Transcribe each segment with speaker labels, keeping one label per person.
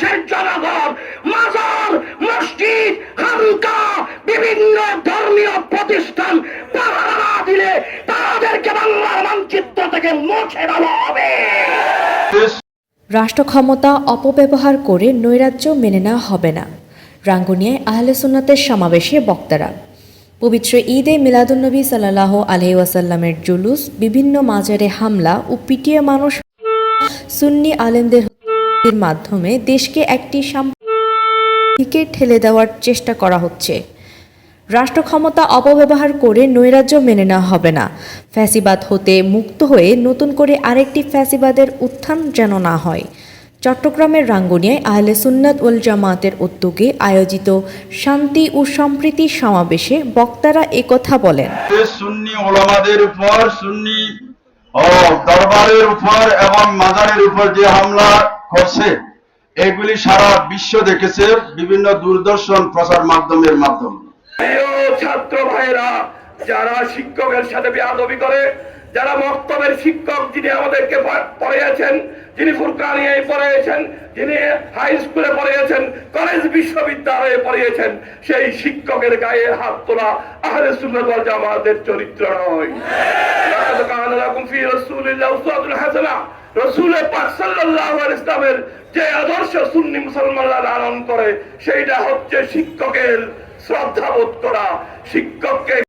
Speaker 1: দেশের জনগণ, মাজার, মসজিদ খানকা বিভিন্ন ধর্মীয় প্রতিষ্ঠান পাহারা দিলে তাদেরকে বাংলার মানচিত্র থেকে মুছে দেওয়া হবে।
Speaker 2: রাষ্ট্র ক্ষমতা অপব্যবহার করে নৈরাজ্য মেনে নেওয়া হবে না। রাঙ্গুনিয়ায় আহলে সুন্নাতের সমাবেশে বক্তারা। পবিত্র ঈদে মিলাদুন্নবী সাল্লাহ আলহি ওয়াসাল্লামের জুলুস, বিভিন্ন মাজারে হামলা ও পিটিয়ে মানুষ। সুন্নি আলেমদের হত্যার মাধ্যমে দেশকে একটি দিকে ঠেলে দেওয়ার চেষ্টা করা হচ্ছে। রাষ্ট্র ক্ষমতা অপব্যবহার করে নৈরাজ্য মেনে নেওয়া হবে না। ফ্যাসিবাদ হতে মুক্ত হয়ে নতুন করে আরেকটি ফ্যাসিবাদের উত্থান যেন না হয়। চট্টগ্রামের রাঙ্গুনিয়ায় আহলে সুন্নাত ওয়াল জামাতের উদ্যোগে আয়োজিত শান্তি ও সম্প্রীতি সমাবেশে বক্তারা একথা বলেন।
Speaker 3: সুন্নি ওলামাদের উপর, সুন্নি দরবারের উপর এবং মাজারের উপর যে হামলা করছে। এগুলি সারা বিশ্ব দেখেছে বিভিন্ন দূরদর্শন প্রচার মাধ্যমের মাধ্যমে।
Speaker 1: ছাত্র ভাইরা যারা শিক্ষকের সাথে বেয়াদবি করে, যারা মক্তবের শিক্ষক যিনি আমাদেরকে পড়িয়েছেন, যিনি ফুরকানিয়ায় পড়িয়েছেন, যিনি হাই স্কুলে পড়িয়েছেন, কলেজ বিশ্ববিদ্যালয়ে পড়িয়েছেন, সেই শিক্ষকের গায়ে হাত তোলা আহলে সুন্নাত জামাতের চরিত্র নয়। কানা লাকুম ফি রাসূলিল্লাহি উসওয়াতুন হাসানা। রসুলের সাল্লাল্লাহু ইসলামের যে আদর্শ সুন্নি মুসলমানরা লালন করে, সেইটা হচ্ছে শিক্ষকের শ্রদ্ধা বোধ করা। শিক্ষককে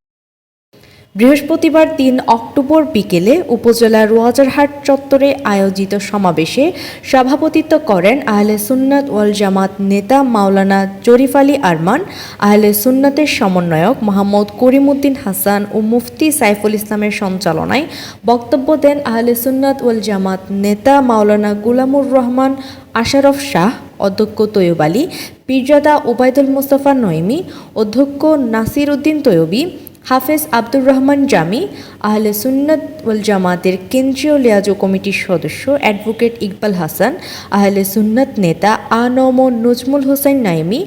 Speaker 2: বৃহস্পতিবার তিন অক্টোবর বিকেলে উপজেলার রোয়াজারহাট চত্বরে আয়োজিত সমাবেশে সভাপতিত্ব করেন আহলে সুন্নাত ওয়াল জামাত নেতা মাওলানা জরিফ আলী আরমান, আহলে সুন্নাতের সমন্বয়ক মোহাম্মদ করিমউদ্দিন হাসান ও মুফতি সাইফুল ইসলামের সঞ্চালনায় বক্তব্য দেন আহলে সুন্নাত ওয়াল জামাত নেতা মাওলানা গুলামুর রহমান, আশারফ শাহ, অধ্যক্ষ তৈয়ব আলী, পীরজাদা ওবায়দুল মোস্তফা নইমি অধ্যক্ষ নাসির উদ্দিন তৈয়বী হাফেজ আব্দুর রহমান জামি, আহলে সুন্নত ওয়াল জামাতের কেন্দ্রীয় লিয়াজো কমিটির সদস্য অ্যাডভোকেট ইকবাল হাসান, আহলে সুন্নত নেতা আনম নজমুল হোসেন নাইমি,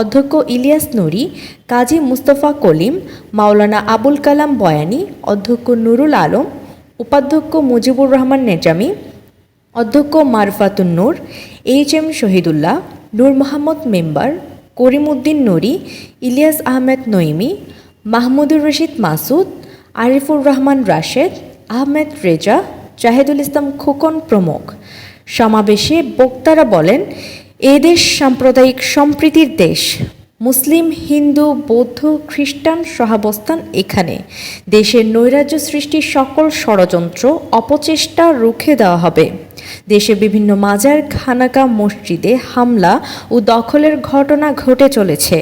Speaker 2: অধ্যক্ষ ইলিয়াস নুরি, কাজী মুস্তফা কলিম, মাওলানা আবুল কালাম বয়ানি, অধ্যক্ষ নুরুল আলম, উপাধ্যক্ষ মুজিবুর রহমান নেজামি, অধ্যক্ষ Marfatun Noor, H M Shahidullah, Noor Mohammad member Karimuddin Nuri, Ilias Ahmed Naimi Mahmudur Rashid Masud, Arifur Rahman Rashed, Ahmed Reza, Jahedul Islam Khokon প্রমুখ। সমাবেশে বক্তারা বলেন, এ দেশ সাম্প্রদায়িক সম্প্রীতির দেশ। মুসলিম, হিন্দু, বৌদ্ধ, খ্রিস্টান সহাবস্থান এখানে। দেশের নৈরাজ্য সৃষ্টির সকল ষড়যন্ত্র, অপচেষ্টা রুখে দেওয়া হবে। দেশে বিভিন্ন মাজার, খানাকা, মসজিদে হামলা ও দখলের ঘটনা ঘটে চলেছে।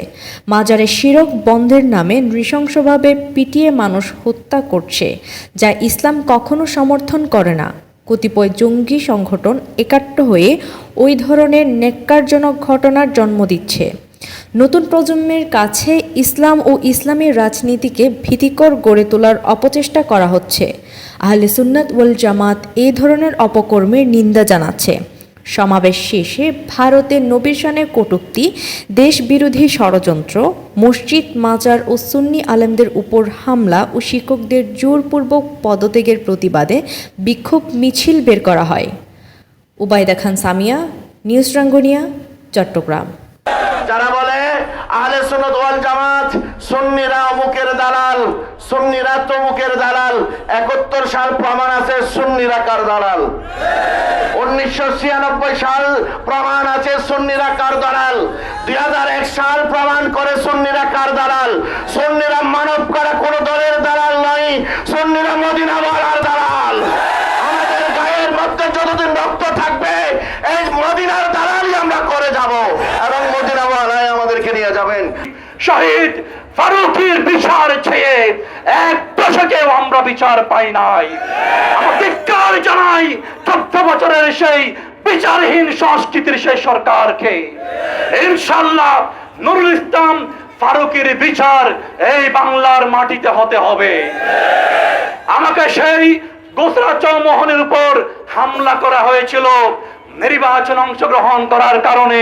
Speaker 2: মাজারে শিরক বন্ধের নামে নৃশংসভাবে পিটিয়ে মানুষ হত্যা করছে, যা ইসলাম কখনো সমর্থন করে না। কতিপয় জঙ্গি সংগঠন একাট্ট হয়ে ওই ধরনের নেককারজনক ঘটনার জন্ম দিচ্ছে। নতুন প্রজন্মের কাছে ইসলাম ও ইসলামী রাজনীতিকে ভীতিকর গড়ে তোলার অপচেষ্টা করা হচ্ছে। আহলে সুন্নাত ওয়াল জামাত এই ধরনের অপকর্মের নিন্দা জানাচ্ছে। সমাবেশ শেষে ভারতের নবীশানের কটূক্তি, দেশবিরোধী ষড়যন্ত্র, মসজিদ মাজার ও সুন্নি আলেমদের উপর হামলা ও শিক্ষকদের জোরপূর্বক পদত্যাগের প্রতিবাদে বিক্ষোভ মিছিল বের করা হয়। উবায়দা খান সামিয়া, নিউজ রাঙ্গুনিয়া, চট্টগ্রাম।
Speaker 4: আহলে সুন্নাত ওয়াল জামাত, সুন্নিরা অমুকের দালাল, সুন্নিরা তমুকের দালাল, একাত্তর সাল প্রমাণ আছে সুন্নিরা কার দালাল? উনিশশো ছিয়ানব্বই সাল প্রমাণ আছে সুন্নিরা কার দালাল? দুই হাজার এক সাল প্রমাণ করে সুন্নিরা কার দালাল? সুন্নিরা মানব করা কোন দলের দালাল নয়, সুন্নিরা মদিনা
Speaker 1: শহীদ ফারুকের বিচার চেয়ে এক দশকেও আমরা বিচার পাই নাই। ধিক্কার জানাই চোদ্দ বছরের সেই বিচারহীন সংস্কৃতির সেই সরকারকে। ইনশাল্লাহ নুরুল ইসলাম ফারুকের বিচার এই বাংলার মাটিতে হতে হবে। আমাকে সেই গোসরা চৌমোহনের উপর হামলা করা হয়েছিল। নির্বাচন অংশগ্রহণ করার কারণে